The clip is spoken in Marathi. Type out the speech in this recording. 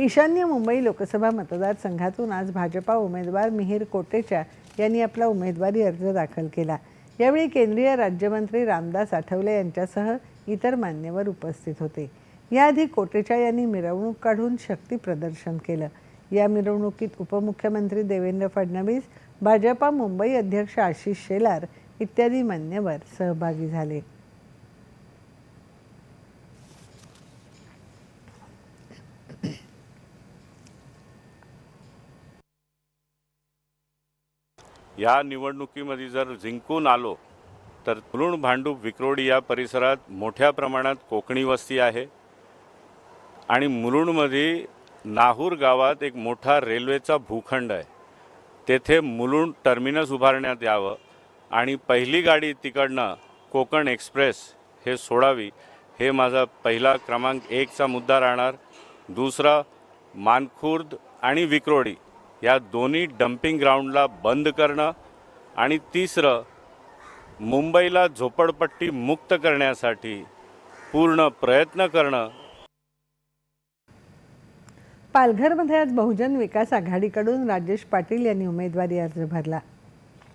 ईशान्य मुंबई लोकसभा मतदारसंघातून आज भाजपा उमेदवार मिहीर कोटेचा यांनी आपला उमेदवारी अर्ज दाखल केला. यावेळी केंद्रीय राज्यमंत्री रामदास आठवले यांच्यासह इतर मान्यवर उपस्थित होते. याआधी कोटेचा यांनी मिरवणूक काढून शक्ती प्रदर्शन केलं. या मिरवणुकीत उपमुख्यमंत्री देवेंद्र फडणवीस भाजपा मुंबई अध्यक्ष आशिष शेलार इत्यादी मान्यवर सहभागी झाले. या निवडणुकीमध्ये जर जिंकून आलो तर मुलुंड भांडूप विक्रोडी या परिसरात मोठ्या प्रमाणात कोकणी वस्ती आहे. आणि मुलुंडमध्ये नाहूर गावात एक मोठा रेल्वेचा भूखंड आहे. तेथे मुलुंड टर्मिनस उभारण्यात यावं आणि पहिली गाडी तिकडनं कोकण एक्सप्रेस हे सोडावी हे माझा पहिला क्रमांक एकचा मुद्दा राहणार. दुसरा मानखुर्द आणि विक्रोडी या दोन्ही डम्पिंग ग्राउंडला बंद करणं आणि तिसरं मुंबईला झोपडपट्टी मुक्त करण्यासाठी पूर्ण प्रयत्न करणं. पालघरमध्ये आज बहुजन विकास आघाडीकडून राजेश पाटील यांनी उमेदवारी अर्ज भरला.